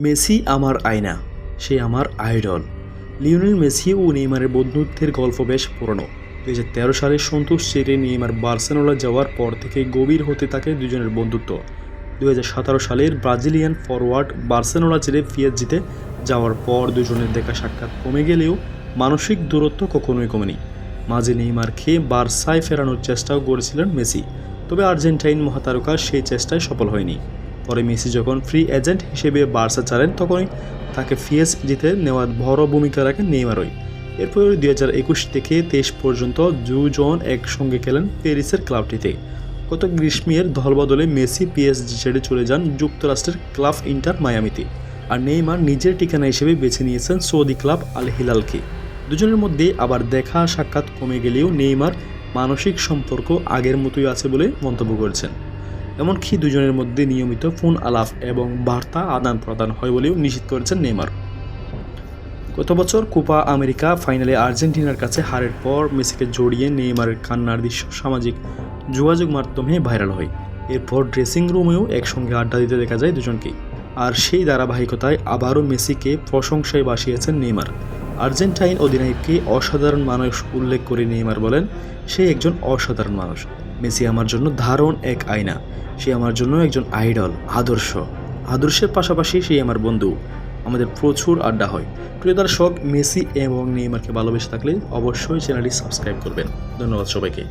Messi আমার আয়না, সে আমার আইডল। লিওনেল মেসি ও নেইমারের বন্ধুত্বের গল্প বেশ পুরনো। দু হাজার তেরো সালে সন্তোষ ছেড়ে নেইমার বার্সেলোনা যাওয়ার পর থেকে গভীর হতে থাকে দুজনের বন্ধুত্ব। দু হাজার সতেরো সালের ব্রাজিলিয়ান ফরওয়ার্ড বার্সেলোনা ছেড়ে পিএসজিতে যাওয়ার পর দুজনের দেখা সাক্ষাৎ কমে গেলেও মানসিক দূরত্ব কখনোই কমেনি। মাঝে নেইমার খেয়ে বার্সায় ফেরানোর চেষ্টাও করেছিলেন মেসি, তবে আর্জেন্টাইন মহাতারকা সেই চেষ্টায় সফল হয়নি। পরে মেসি যখন ফ্রি এজেন্ট হিসেবে বার্সা ছাড়েন, তখনই তাকে ফিএস জিতে নেওয়ার বড় ভূমিকা রাখেন নেইমারই। এরপর দুই হাজার একুশ থেকে তেইশ পর্যন্ত দুজন একসঙ্গে খেলেন প্যারিসের ক্লাবটিতে। গত গ্রীষ্মের দলবদলে মেসি পিএসজি ছেড়ে চলে যান যুক্তরাষ্ট্রের ক্লাব ইন্টার মায়ামিতে। আর নেইমার নিজের ঠিকানা হিসেবে বেছে নিয়েছেন সৌদি ক্লাব আল হিলালকে দুজনের মধ্যে আবার দেখা সাক্ষাৎ কমে গেলেও নেইমার মানসিক সম্পর্ক আগের মতোই আছে বলে মন্তব্য করেছেন। এমনকি দুজনের মধ্যে নিয়মিত ফোন আলাপ এবং বার্তা আদান প্রদান হয় বলেও নিশ্চিত করেছেন নেইমার। গত বছর কোপা আমেরিকা ফাইনালে আর্জেন্টিনার কাছে হারের পর মেসিকে জড়িয়ে নেইমারের কান্নার দৃশ্য সামাজিক যোগাযোগ মাধ্যমে ভাইরাল হয়। এরপর ড্রেসিং রুমেও একসঙ্গে আড্ডা দিতে দেখা যায় দুজনকেই। আর সেই ধারাবাহিকতায় আবারও মেসিকে প্রশংসায় বাসিয়েছেন নেইমার। আর্জেন্টাইন অধিনায়ককে অসাধারণ মানুষ উল্লেখ করে নেইমার বলেন, সে একজন অসাধারণ মানুষ। মেসি আমার জন্য ধারণ এক আয়না। সে আমার জন্য একজন আইডল, আদর্শ। আদর্শের পাশাপাশি সে আমার বন্ধু। আমাদের প্রচুর আড্ডা হয়। প্রিয় দর্শক, মেসি এবং নেইমারকে ভালোবেসে থাকলে অবশ্যই চ্যানেলটি সাবস্ক্রাইব করবেন। ধন্যবাদ সবাইকে।